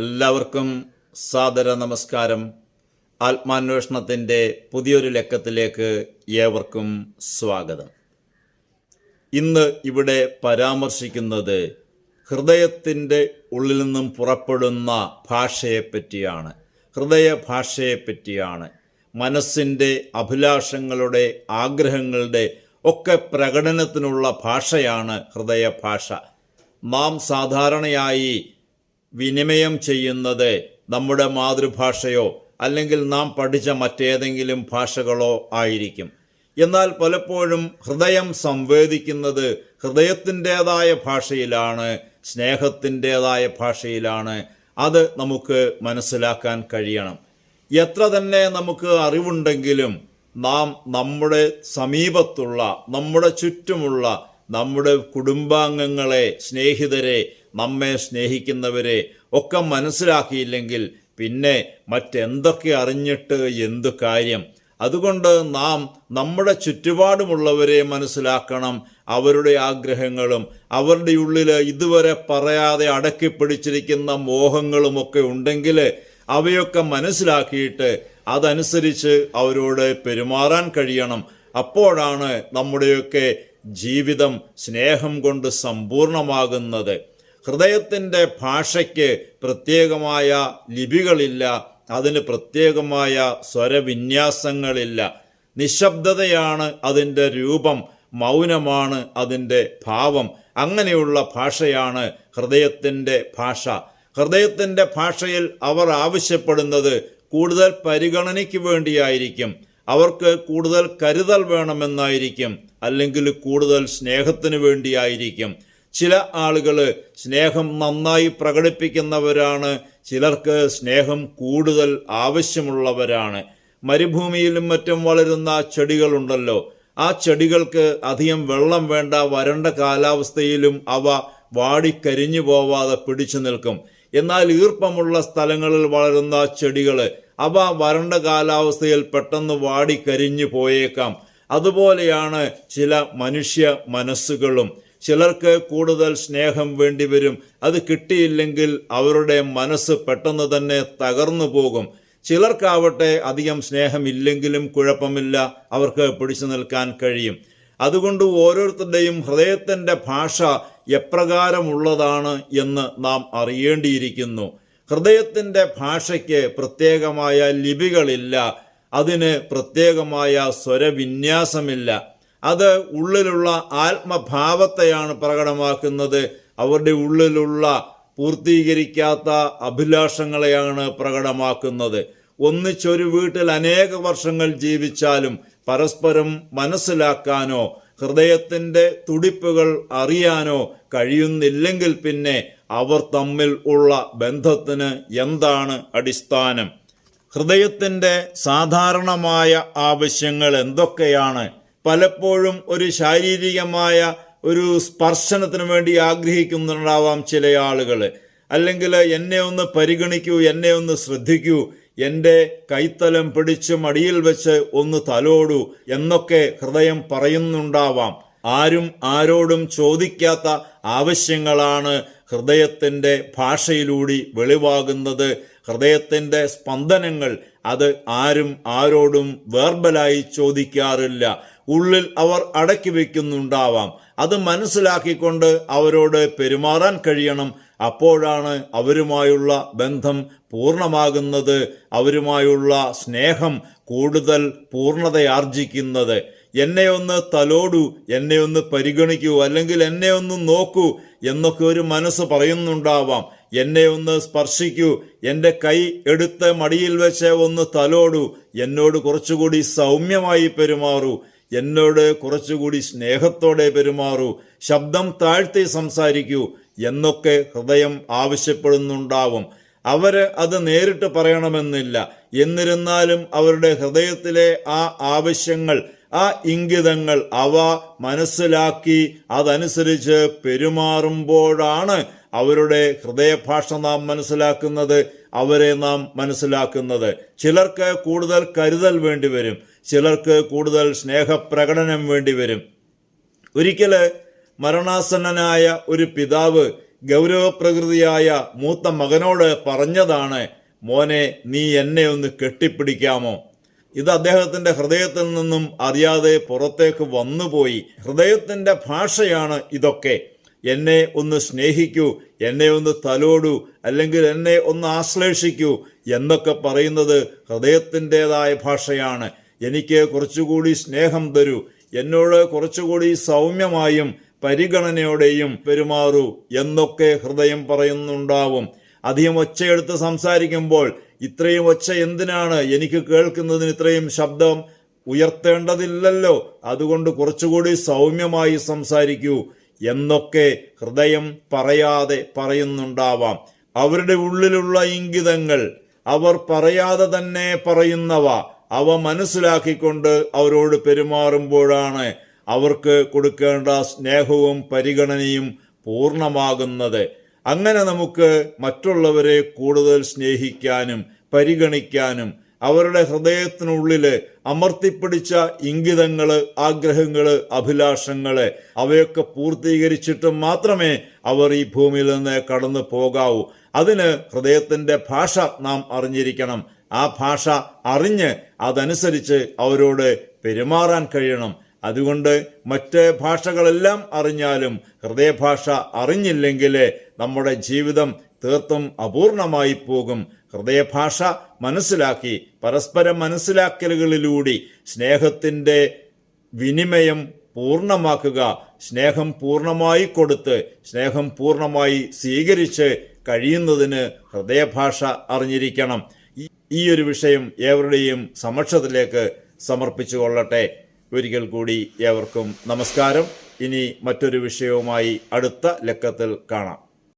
എല്ലാവർക്കും സാദര നമസ്കാരം. ആത്മാന്വേഷണത്തിന്റെ പുതിയൊരു ലക്കത്തിലേക്ക് ഏവർക്കും സ്വാഗതം. ഇന്ന് ഇവിടെ പരാമർശിക്കുന്നത് ഹൃദയത്തിന്റെ ഉള്ളിൽ നിന്നും പുറപ്പെടുന്ന ഭാഷയെപ്പറ്റിയാണ്. ഹൃദയ ഭാഷയെപ്പറ്റിയാണ്. മനസ്സിന്റെ അഭിലാഷങ്ങളുടെ ആഗ്രഹങ്ങളുടെ ഒക്കെ പ്രകടനത്തിനുള്ള ഭാഷയാണ് ഹൃദയഭാഷ നാം സാധാരണയായി വിനിമയം ചെയ്യുന്നത് നമ്മുടെ മാതൃഭാഷയോ അല്ലെങ്കിൽ നാം പഠിച്ച മറ്റേതെങ്കിലും ഭാഷകളോ ആയിരിക്കും. എന്നാൽ പലപ്പോഴും ഹൃദയം സംവേദിക്കുന്നത് ഹൃദയത്തിന്റെതായ ഭാഷയിലാണ് സ്നേഹത്തിന്റെതായ ഭാഷയിലാണ്. അത് നമുക്ക് മനസ്സിലാക്കാൻ കഴിയണം. എത്ര തന്നെ നമുക്ക് അറിവുണ്ടെങ്കിലും നാം നമ്മുടെ സമീപത്തുള്ള നമ്മുടെ ചുറ്റുമുള്ള നമ്മുടെ കുടുംബാംഗങ്ങളെ സ്നേഹിതരെ നമ്മെ സ്നേഹിക്കുന്നവരെ ഒക്കെ മനസ്സിലാക്കിയില്ലെങ്കിൽ പിന്നെ മറ്റെന്തൊക്കെ അറിഞ്ഞിട്ട് എന്തു കാര്യം? അതുകൊണ്ട് നാം നമ്മുടെ ചുറ്റുപാടുമുള്ളവരെ മനസ്സിലാക്കണം അവരുടെ ആഗ്രഹങ്ങളും അവരുടെ ഉള്ളിൽ ഇതുവരെ പറയാതെ അടക്കി പിടിച്ചിരിക്കുന്ന മോഹങ്ങളുമൊക്കെ ഉണ്ടെങ്കിൽ അവയൊക്കെ മനസ്സിലാക്കിയിട്ട് അതനുസരിച്ച് അവരോട് പെരുമാറാൻ കഴിയണം. അപ്പോഴാണ് നമ്മുടെയൊക്കെ ജീവിതം സ്നേഹം കൊണ്ട് സമ്പൂർണമാകുന്നത്. ഹൃദയത്തിന്റെ ഭാഷയ്ക്ക് പ്രത്യേകമായ ലിപികളില്ല അതിന് പ്രത്യേകമായ സ്വരവിന്യാസങ്ങളില്ല. നിശബ്ദതയാണ് അതിന്റെ രൂപം മൗനമാണ് അതിന്റെ ഭാവം. അങ്ങനെയുള്ള ഭാഷയാണ് ഹൃദയത്തിന്റെ ഭാഷ. ഹൃദയത്തിന്റെ ഭാഷയിൽ അവർ ആവശ്യപ്പെടുന്നത് കൂടുതൽ പരിഗണനയ്ക്ക് വേണ്ടിയായിരിക്കും. അവർക്ക് കൂടുതൽ കരുതൽ വേണമെന്നായിരിക്കും അല്ലെങ്കിൽ കൂടുതൽ സ്നേഹത്തിന് വേണ്ടിയായിരിക്കും. ചില ആളുകൾ സ്നേഹം നന്നായി പ്രകടിപ്പിക്കുന്നവരാണ് ചിലർക്ക് സ്നേഹം കൂടുതൽ ആവശ്യമുള്ളവരാണ്. മരുഭൂമിയിലും മറ്റും വളരുന്ന ചെടികളുണ്ടല്ലോ. ആ ചെടികൾക്ക് അധികം വെള്ളം വേണ്ട വരണ്ട കാലാവസ്ഥയിലും അവ വാടിക്കരിഞ്ഞു പോവാതെ പിടിച്ചു നിൽക്കും. എന്നാൽ ഈർപ്പമുള്ള സ്ഥലങ്ങളിൽ വളരുന്ന ചെടികൾ അവ വരണ്ട കാലാവസ്ഥയിൽ പെട്ടെന്ന് വാടിക്കരിഞ്ഞു പോയേക്കാം. അതുപോലെയാണ് ചില മനുഷ്യ മനസ്സുകളും. ചിലർക്ക് കൂടുതൽ സ്നേഹം വേണ്ടിവരും അത് കിട്ടിയില്ലെങ്കിൽ അവരുടെ മനസ്സ് പെട്ടെന്ന് തന്നെ തകർന്നു പോകും. ചിലർക്കാവട്ടെ അധികം സ്നേഹമില്ലെങ്കിലും കുഴപ്പമില്ല. അവർക്ക് പിടിച്ചു നിൽക്കാൻ കഴിയും. അതുകൊണ്ട് ഓരോരുത്തരുടെയും ഹൃദയത്തിന്റെ ഭാഷ എപ്രകാരമുള്ളതാണ് എന്ന് നാം അറിയേണ്ടിയിരിക്കുന്നു. ഹൃദയത്തിന്റെ ഭാഷയ്ക്ക് പ്രത്യേകമായ ലിപികളില്ല. അതിന് പ്രത്യേകമായ സ്വരവിന്യാസമില്ല. അത് ഉള്ളിലുള്ള ആത്മഭാവത്തെയാണ് പ്രകടമാക്കുന്നത്. അവരുടെ ഉള്ളിലുള്ള പൂർത്തീകരിക്കാത്ത അഭിലാഷങ്ങളെയാണ് പ്രകടമാക്കുന്നത്. ഒന്നിച്ചൊരു വീട്ടിൽ അനേക വർഷങ്ങൾ ജീവിച്ചാലും പരസ്പരം മനസ്സിലാക്കാനോ ഹൃദയത്തിന്റെ തുടിപ്പുകൾ അറിയാനോ കഴിയുന്നില്ലെങ്കിൽ പിന്നെ അവർ തമ്മിൽ ഉള്ള ബന്ധത്തിന് എന്താണ് അടിസ്ഥാനം? ഹൃദയത്തിന്റെ സാധാരണമായ ആവശ്യങ്ങൾ എന്തൊക്കെയാണ്? പലപ്പോഴും ഒരു ശാരീരികമായ ഒരു സ്പർശനത്തിന് വേണ്ടി ആഗ്രഹിക്കുന്നുണ്ടാവാം ചില ആളുകൾ അല്ലെങ്കിൽ എന്നെ ഒന്ന് പരിഗണിക്കൂ എന്നെ ഒന്ന് ശ്രദ്ധിക്കൂ എന്റെ കൈത്തലം പിടിച്ച് മടിയിൽ വെച്ച് ഒന്ന് തലോടൂ എന്നൊക്കെ ഹൃദയം പറയുന്നുണ്ടാവാം. ആരും ആരോടും ചോദിക്കാത്ത ആവശ്യങ്ങളാണ് ഹൃദയത്തിന്റെ ഭാഷയിലൂടെ വെളിവാകുന്നത്. ഹൃദയത്തിന്റെ സ്പന്ദനങ്ങൾ അത് ആരും ആരോടും വേർബലായി ചോദിക്കാറില്ല. ഉള്ളിൽ അവർ അടക്കി വയ്ക്കുന്നുണ്ടാവാം അത് മനസ്സിലാക്കിക്കൊണ്ട് അവരോട് പെരുമാറാൻ കഴിയണം. അപ്പോഴാണ് അവരുമായുള്ള ബന്ധം പൂർണമാകുന്നത്. അവരുമായുള്ള സ്നേഹം കൂടുതൽ പൂർണതയാർജിക്കുന്നത്. എന്നെ ഒന്ന് തലോടൂ എന്നെ ഒന്ന് പരിഗണിക്കൂ അല്ലെങ്കിൽ എന്നെ ഒന്ന് നോക്കൂ എന്നൊക്കെ ഒരു മനസ്സ് പറയുന്നുണ്ടാവാം. എന്നെ ഒന്ന് സ്പർശിക്കൂ എന്റെ കൈ എടുത്ത് മടിയിൽ വെച്ച് ഒന്ന് തലോടൂ എന്നോട് കുറച്ചുകൂടി സൗമ്യമായി പെരുമാറൂ. എന്നോട് കുറച്ചുകൂടി സ്നേഹത്തോടെ പെരുമാറൂ. ശബ്ദം താഴ്ത്തി സംസാരിക്കൂ. എന്നൊക്കെ ഹൃദയം ആവശ്യപ്പെടുന്നുണ്ടാവും. അവർ അത് നേരിട്ട് പറയണമെന്നില്ല. എന്നിരുന്നാലും അവരുടെ ഹൃദയത്തിലെ ആ ആവശ്യങ്ങൾ ആ ഇംഗിതങ്ങൾ അവ മനസ്സിലാക്കി അതനുസരിച്ച് പെരുമാറുമ്പോഴാണ് അവരുടെ ഹൃദയഭാഷ നാം മനസ്സിലാക്കുന്നത് അവരെ നാം മനസ്സിലാക്കുന്നത്. ചിലർക്ക് കൂടുതൽ കരുതൽ വേണ്ടിവരും. ചിലർക്ക് കൂടുതൽ സ്നേഹപ്രകടനം വേണ്ടി വരും. ഒരിക്കൽ മരണാസന്നനായ ഒരു പിതാവ് ഗൗരവപ്രകൃതിയായ മൂത്ത മകനോട് പറഞ്ഞതാണ് മോനെ നീ എന്നെ ഒന്ന് കെട്ടിപ്പിടിക്കാമോ? ഇത് അദ്ദേഹത്തിന്റെ ഹൃദയത്തിൽ നിന്നും അറിയാതെ പുറത്തേക്ക് വന്നുപോയി. ഹൃദയത്തിന്റെ ഭാഷയാണ് ഇതൊക്കെ. എന്നെ ഒന്ന് സ്നേഹിക്കൂ എന്നെ ഒന്ന് തലോടൂ അല്ലെങ്കിൽ എന്നെ ഒന്ന് ആശ്ലേഷിക്കൂ എന്നൊക്കെ പറയുന്നത് ഹൃദയത്തിന്റെതായ ഭാഷയാണ്. എനിക്ക് കുറച്ചുകൂടി സ്നേഹം തരൂ. എന്നോട് കുറച്ചുകൂടി സൗമ്യമായും പരിഗണനയോടെയും പെരുമാറൂ എന്നൊക്കെ ഹൃദയം പറയുന്നുണ്ടാവും. അധികം ഒച്ചയെടുത്ത് സംസാരിക്കുമ്പോൾ ഇത്രയും ഒച്ച എന്തിനാണ്? എനിക്ക് കേൾക്കുന്നതിന് ഇത്രയും ശബ്ദം ഉയർത്തേണ്ടതില്ലല്ലോ. അതുകൊണ്ട് കുറച്ചുകൂടി സൗമ്യമായി സംസാരിക്കൂ എന്നൊക്കെ ഹൃദയം പറയാതെ പറയുന്നുണ്ടാവാം. അവരുടെ ഉള്ളിലുള്ള ഇംഗിതങ്ങൾ അവർ പറയാതെ തന്നെ പറയുന്നവ അവ മനസ്സിലാക്കിക്കൊണ്ട് അവരോട് പെരുമാറുമ്പോഴാണ് അവർക്ക് കൊടുക്കേണ്ട സ്നേഹവും പരിഗണനയും പൂർണമാകുന്നത്. അങ്ങനെ നമുക്ക് മറ്റുള്ളവരെ കൂടുതൽ സ്നേഹിക്കാനും പരിഗണിക്കാനും അവരുടെ ഹൃദയത്തിനുള്ളിൽ അമർത്തിപ്പിടിച്ച ഇംഗിതങ്ങൾ ആഗ്രഹങ്ങൾ അഭിലാഷങ്ങൾ അവയൊക്കെ പൂർത്തീകരിച്ചിട്ട് മാത്രമേ അവർ ഈ ഭൂമിയിൽ നിന്ന് കടന്നു പോകാവൂ. അതിന് ഹൃദയത്തിന്റെ ഭാഷ നാം അറിഞ്ഞിരിക്കണം. ആ ഭാഷ അറിഞ്ഞ് അതനുസരിച്ച് അവരോട് പെരുമാറാൻ കഴിയണം. അതുകൊണ്ട് മറ്റ് ഭാഷകളെല്ലാം അറിഞ്ഞാലും ഹൃദയഭാഷ അറിഞ്ഞില്ലെങ്കിൽ നമ്മുടെ ജീവിതം തീർത്തും അപൂർണമായി പോകും. ഹൃദയഭാഷ മനസ്സിലാക്കി പരസ്പരം മനസ്സിലാക്കലുകളിലൂടെ സ്നേഹത്തിന്റെ വിനിമയം പൂർണമാക്കുക സ്നേഹം പൂർണമായി കൊടുത്ത് സ്നേഹം പൂർണമായി സ്വീകരിച്ച് കഴിയുന്നതിന് ഹൃദയഭാഷ അറിഞ്ഞിരിക്കണം. ഈ ഒരു വിഷയം ഏവരുടെയും സമക്ഷത്തിലേക്ക് സമർപ്പിച്ചു കൊള്ളട്ടെ. ഒരിക്കൽ കൂടി ഏവർക്കും നമസ്കാരം. ഇനി മറ്റൊരു വിഷയവുമായി അടുത്ത ലക്കത്തിൽ കാണാം.